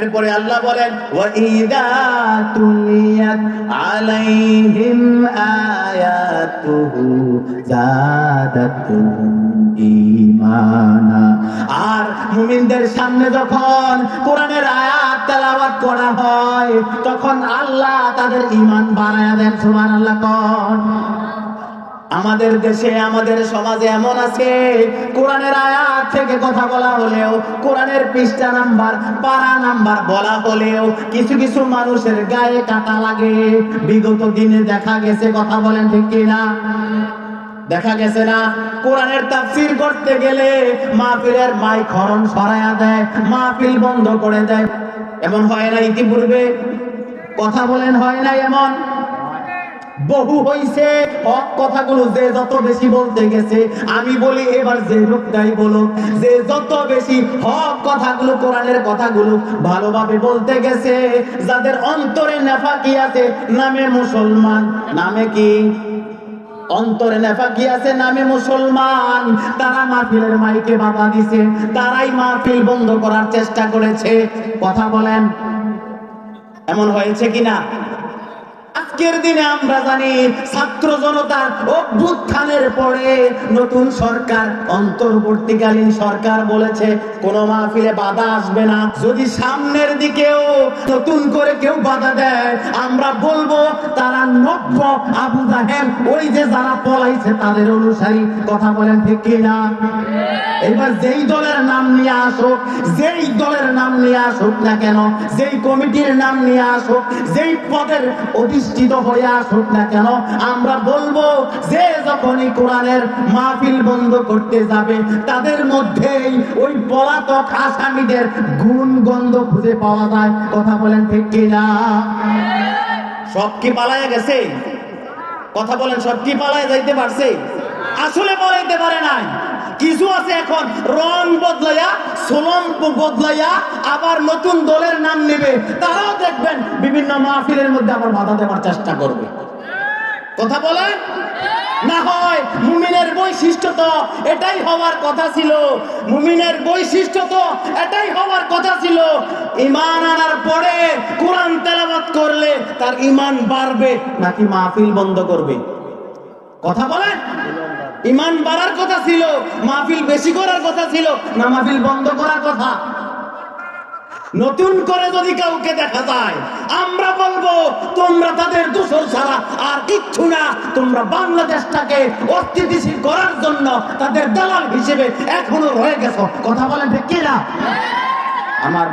এরপরে আল্লাহ বলেন, ওয়াইদা আলাইহিম আয়াতুহু জাদাতুহুম ঈমানা। আর মুমিনদের সামনে যখন কোরআনের আয়াত তেলাওয়াত করা হয়, তখন আল্লাহ তাদের ঈমান বাড়ায়া দেন, সুবহানাল্লাহ কোন। আমাদের দেশে, আমাদের সমাজে এমন আছে। কোরআনের আয়াত থেকে কথা বলা হলেও, কোরআনের পৃষ্ঠা নাম্বার, পারা নাম্বার বলা হলেও কিছু কিছু মানুষের গায়ে কাটা লাগে। বিগত দিনে দেখা গেছে, কথা বলেন ঠিক কিনা? দেখা গেছে না? কোরআনের তাফসির করতে গেলে মাহফিলের মাইক হরণ সরায়া দেয়, মাহফিল বন্ধ করে দেয়। এমন হয় না ইতিপূর্বে? কথা বলেন, হয় না এমন? বহু হইছে, হক কথাগুলো যে যত বেশি বলতে গেছে, আমি বলি এবার যে লোকটাই বলো যে যত বেশি হক কথাগুলো, কোরআনের কথাগুলো ভালোভাবে বলতে গেছে, যাদের অন্তরে নেফাকি আছে, নামে মুসলমান, নামে কি? অন্তরে নেফাকি আছে, নামে মুসলমান। তারা মাহফিলের মাইকে বাবা দিছে, তারাই মাহফিল বন্ধ করার চেষ্টা করেছে। কথা বলেন, এমন হয়েছে কিনা? আজকের দিনে আমরা জানি ছাত্র জনতার অভ্যুত্থানের পরে নতুন সরকার, অন্তর্বর্তীকালীন সরকার বলেছে, কোন মাহফিলে বাধা আসবে না। যদি সামনের দিকেও নতুন করে কেউ বাধা দেয়, আমরা বলব, তারা নব্য আবু জাহেল, ওই যে যারা পলাইছে, তাদের অনুসারী, কথা বলেন ঠিক কিনা? এবার যেই দলের নাম নিয়ে আসুক, যেই দলের নাম নিয়ে আসুক না কেন, যেই কমিটির নাম নিয়ে আসুক, যেই পদের অধিষ্ঠিত হয়ে আসুক না কেন, আমরা বলব যে যখনই কোরআনের মাহফিল বন্ধ করতে যাবে, তাদের মধ্যেই ওই পলাতক আসামিদের গুণ গন্ধ খুঁজে পাওয়া যায়। কথা বলেন ঠিক কিনা? সব কি পালায় গেছে? কথা বলেন, সব কি পালায় যাইতে পারছে? আসলে পলাইতে পারে নাই। কিছু আছে এখন। রং বদলাইয়া সোলম বদলাইয়া আবার নতুন দলের নাম নেবে। তারাও দেখবেন বিভিন্ন মাহফিলের মধ্যে আবার বাধা দেওয়ার চেষ্টা করবে। কথা বলেন? না হয় মুমিনের বৈশিষ্ট্য তো এটাই হওয়ার কথা ছিল। মুমিনের বৈশিষ্ট্য তো এটাই হওয়ার কথা ছিল। ইমান আনার পরে কোরআন তেলাওয়াত করলে তার ইমান বাড়বে নাকি মাহফিল বন্ধ করবে? কথা বলেন? ইমান বাড়ার কথা ছিল, মাহফিল বেশি করার কথা ছিল, না মাহফিল বন্ধ করার কথা? নতুন করে যদি কাউকে দেখা যায়, আমরা বলব, তোমরা তাদের দূষণ ছাড়া আর কিচ্ছু না। তোমরা বাংলাদেশটাকে অস্থিতিশীল করার জন্য তাদের দালাল হিসেবে এখনও রয়ে গেছো। কথা বলেন ঠিক কিনা? আমার